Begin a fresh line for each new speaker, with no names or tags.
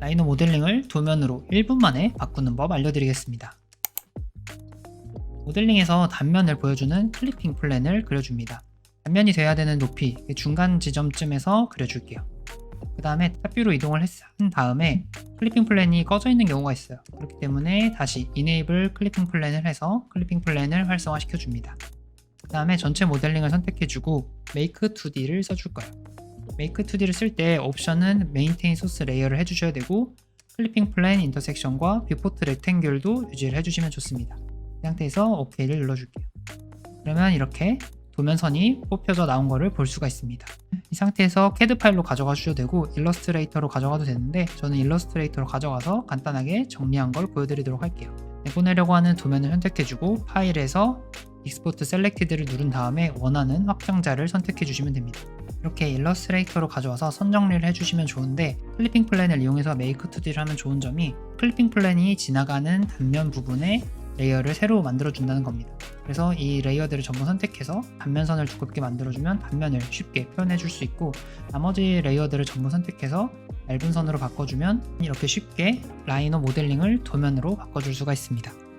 라이노 모델링을 도면으로 1분 만에 바꾸는 법 알려드리겠습니다. 모델링에서 단면을 보여주는 클리핑 플랜을 그려줍니다. 단면이 돼야 되는 높이 중간 지점쯤에서 그려줄게요. 그 다음에 탑뷰로 이동을 했- 한 다음에 클리핑 플랜이 꺼져 있는 경우가 있어요. 그렇기 때문에 다시 Enable 클리핑 플랜을 해서 클리핑 플랜을 활성화시켜 줍니다. 그 다음에 전체 모델링을 선택해주고 Make 2D를 써줄 거예요. Make 2D를 쓸 때 옵션은 Maintain Source Layer를 해주셔야 되고 클리핑 플랜 인터섹션과 뷰포트 렉탱귤도 유지를 해주시면 좋습니다. 이 상태에서 OK를 눌러줄게요. 그러면 이렇게 도면선이 뽑혀져 나온 거를 볼 수가 있습니다. 이 상태에서 CAD 파일로 가져가 주셔도 되고 일러스트레이터로 가져가도 되는데 저는 일러스트레이터로 가져가서 간단하게 정리한 걸 보여드리도록 할게요. 내보내려고 하는 도면을 선택해주고 파일에서 익스포트 셀렉티드를 누른 다음에 원하는 확장자를 선택해 주시면 됩니다. 이렇게 일러스트레이터로 가져와서 선 정리를 해주시면 좋은데 클리핑 플랜을 이용해서 메이크 2D를 하면 좋은 점이 클리핑 플랜이 지나가는 단면 부분에 레이어를 새로 만들어준다는 겁니다. 그래서 이 레이어들을 전부 선택해서 단면선을 두껍게 만들어주면 단면을 쉽게 표현해줄 수 있고 나머지 레이어들을 전부 선택해서 얇은 선으로 바꿔주면 이렇게 쉽게 라이너 모델링을 도면으로 바꿔줄 수가 있습니다.